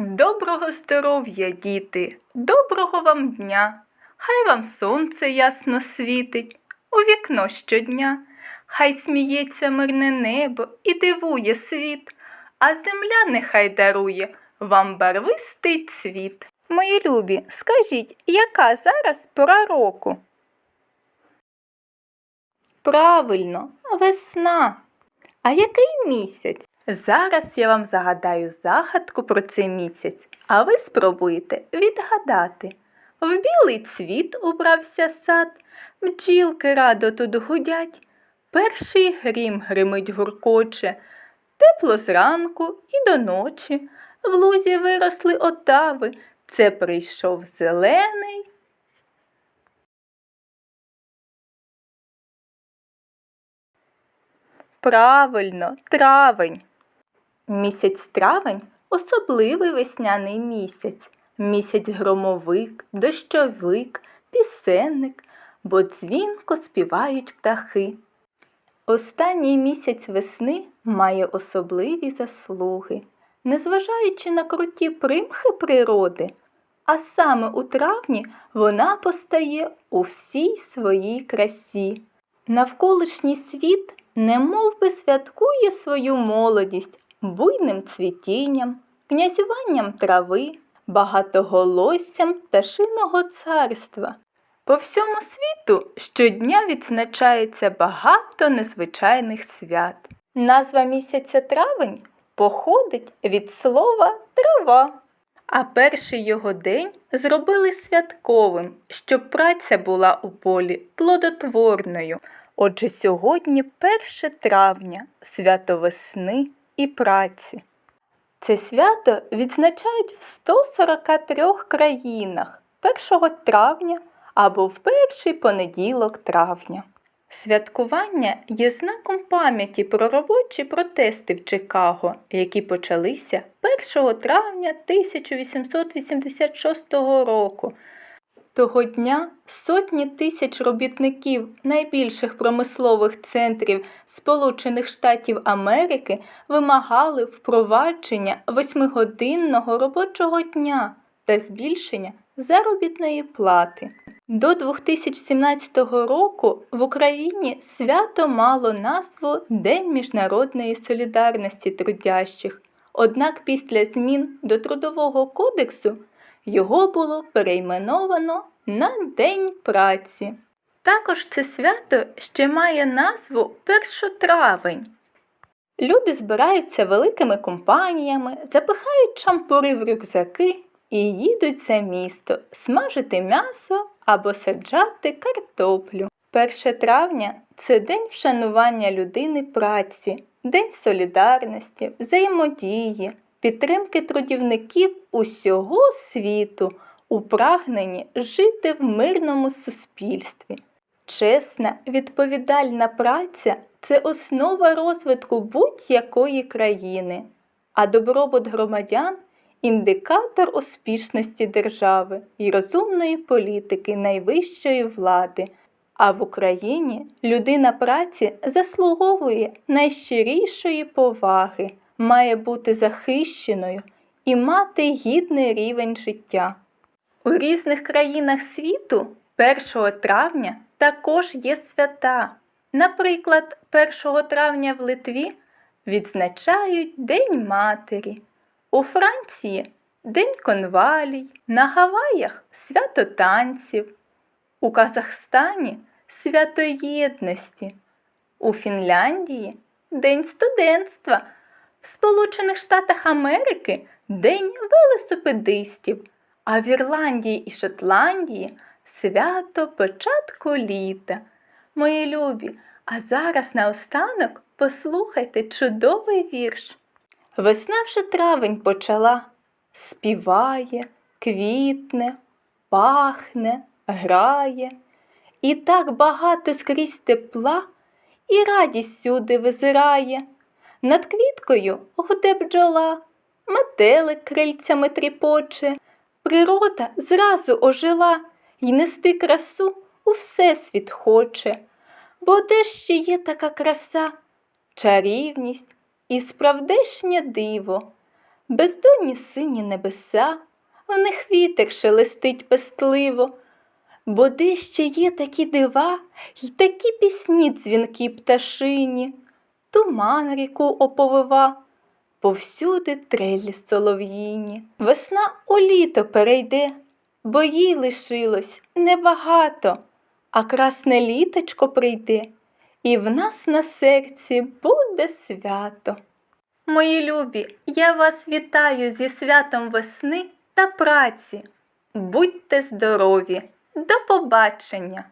Доброго здоров'я, діти, доброго вам дня. Хай вам сонце ясно світить у вікно щодня. Хай сміється мирне небо і дивує світ, а земля нехай дарує вам барвистий цвіт. Мої любі, скажіть, яка зараз пора року? Правильно, весна. А який місяць? Зараз я вам загадаю загадку про цей місяць, а ви спробуєте відгадати. В білий цвіт убрався сад, бджілки радо тут гудять, перший грім гримить гуркоче, тепло зранку і до ночі. В лузі виросли отави, це прийшов зелений. Правильно, травень. Місяць травень особливий весняний місяць. Місяць громовик, дощовик, пісенник, бо дзвінко співають птахи. Останній місяць весни має особливі заслуги, незважаючи на круті примхи природи, а саме у травні вона постає у всій своїй красі. Навколишній світ немов би святкує свою молодість буйним цвітінням, князюванням трави, багатоголоссям пташиного царства. По всьому світу щодня відзначається багато незвичайних свят. Назва місяця травень походить від слова трава. А перший його день зробили святковим, щоб праця була у полі плодотворною. Отже, сьогодні 1 травня, свято весни і праці. Це свято відзначають в 143 країнах 1 травня або в перший понеділок травня. Святкування є знаком пам'яті про робочі протести в Чикаго, які почалися 1 травня 1886 року. Того дня сотні тисяч робітників найбільших промислових центрів Сполучених Штатів Америки вимагали впровадження восьмигодинного робочого дня та збільшення заробітної плати. До 2017 року в Україні свято мало назву День міжнародної солідарності трудящих. Однак після змін до Трудового кодексу його було перейменовано на День праці. Також це свято ще має назву Першотравень. Люди збираються великими компаніями, запихають шампури в рюкзаки і їдуть за місто смажити м'ясо або саджати картоплю. 1 травня це день вшанування людини праці, день солідарності, взаємодії, підтримки трудівників усього світу у прагненні жити в мирному суспільстві. Чесна, відповідальна праця це основа розвитку будь-якої країни, а добробут громадян індикатор успішності держави і розумної політики найвищої влади. А в Україні людина праці заслуговує найщирішої поваги, має бути захищеною і мати гідний рівень життя. У різних країнах світу 1 травня також є свята. Наприклад, 1 травня в Литві відзначають День Матері, у Франції День конвалій, на Гаваях свято танців, у Казахстані свято єдності, у Фінляндії День студентства, Сполучених Штатах Америки День велосипедистів, а в Ірландії і Шотландії свято початку літа. Мої любі, а зараз наостанок послухайте чудовий вірш. Весна вже травень почала, співає, квітне, пахне, грає, і так багато скрізь тепла, і радість сюди визирає. Над квіткою гуде бджола, метелик крильцями тріпоче, природа зразу ожила й нести красу у всесвіт хоче. Бо де ще є така краса, чарівність і справдешнє диво. бездонні сині небеса, в них вітер шелестить пестливо, бо де ще є такі дива й такі пісні дзвінки пташині, туман ріку оповива, повсюди трелі солов'їні. Весна у літо перейде, бо їй лишилось небагато, а красне літочко прийде, і в нас на серці буде свято. Мої любі, я вас вітаю зі святом весни та праці. Будьте здорові! До побачення!